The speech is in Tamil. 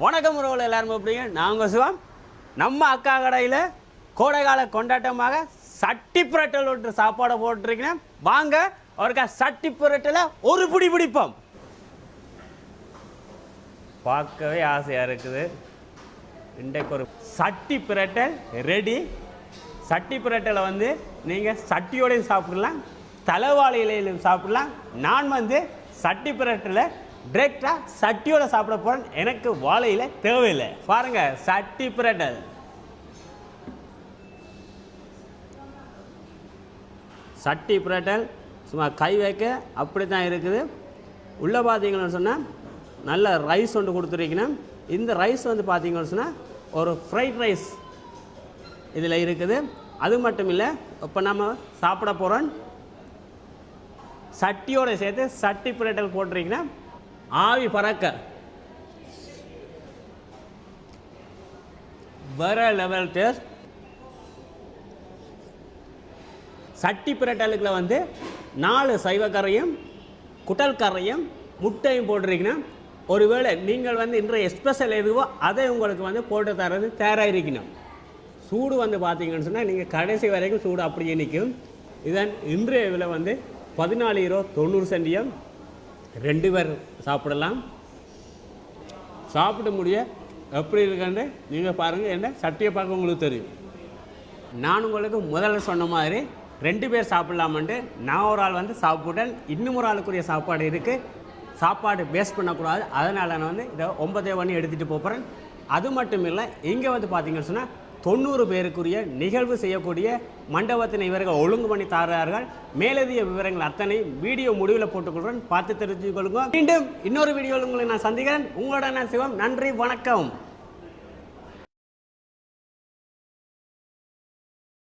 வணக்கம் உறவுகள் எல்லாரும் எப்படிங்க நாங்கள் சிவம். நம்ம அக்கா கடையில் கோடைகால கொண்டாட்டமாக சட்டி புரட்டல் ஒன்று சாப்பாடை போட்டிருக்கேன் வாங்க அவருக்கா சட்டி புரட்டல ஒரு பிடி பிடிப்போம். பார்க்கவே ஆசையாக இருக்குது. இன்றைக்கு ஒரு சட்டி புரட்டல் ரெடி சட்டி புரட்டலை வந்து நீங்கள் சட்டியோடையும் சாப்பிடலாம் தலைவாழி இலையிலையும் சாப்பிடலாம். நான் வந்து சட்டி புரட்டலை டிரெக்டாக சட்டியோட சாப்பிட போகிறேன் எனக்கு வாழையில் தேவையில்லை. பாருங்க சட்டி பிரட்டல் சட்டி பிரட்டல் சும்மா கை வைக்க அப்படி தான் இருக்குது. உள்ளே பார்த்தீங்கன்னு சொன்னால் நல்ல ரைஸ் ஒன்று கொடுத்துருக்கணும். இந்த ரைஸ் வந்து பார்த்தீங்கன்னு சொன்னால் ஒரு ஃப்ரைட் ரைஸ் இதில் இருக்குது. அது மட்டும் இல்லை இப்போ நம்ம சாப்பிட போகிறோம் சட்டியோட சேர்த்து சட்டி பிரட்டல் போட்டிருக்கீங்கன்னா ஆவி பறக்க. வர லெவல் டேஸ்ட் சட்டி பிரட்டலுக்கில் வந்து நாலு சைவக்கரையும் குட்டல்கரையும் முட்டையும் போட்டிருக்கீங்கன்னா ஒருவேளை நீங்கள் வந்து இன்றைய ஸ்பெஷல் எதுவோ அதை உங்களுக்கு வந்து போட்டு தரது தயாராக இருக்கணும் சூடு வந்து பார்த்தீங்கன்னு சொன்னால் நீங்கள் கடைசி வரைக்கும் சூடு அப்படியே நிற்கும். இதன் இன்றைய விலை வந்து பதினாலு ரூபா தொண்ணூறு சென்டியம். ரெண்டு பேர் சாப்பிடலாம். சாப்பிட முடிய எப்படி இருக்குன்னு நீங்கள் பாருங்கள் என்ன சட்டியை பார்க்க உங்களுக்கு தெரியும். நான் உங்களுக்கு முதல்ல சொன்ன மாதிரி ரெண்டு பேர் சாப்பிட்லாமன்ட்டு நான் ஒரு ஆள் வந்து சாப்பிட்டேன். இன்னும் ஒரு ஆளுக்குரிய சாப்பாடு இருக்குது சாப்பாடு வேஸ்ட் பண்ணக்கூடாது. அதனால் நான் வந்து இதை ஒன்பதே ஒன்று எடுத்துகிட்டு போகிறேன் அது மட்டும் இல்லை இங்கே வந்து பார்த்தீங்கன்னு சொன்னால் தொண்ணூறு பேருக்குரிய நிகழ்வு செய்யக்கூடிய மண்டபத்தினை இவர்கள் ஒழுங்கு பண்ணி தரார்கள். மேலதிக விவரங்கள் அத்தனை வீடியோ முடிவில் போட்டுக்கொள்கிறேன். பார்த்து தெரிஞ்சுக்கொள்ளுங்க. மீண்டும் இன்னொரு வீடியோவில் உங்களை நான் சந்திக்கிறேன். உங்களோட நான் சிவம். நன்றி. வணக்கம்.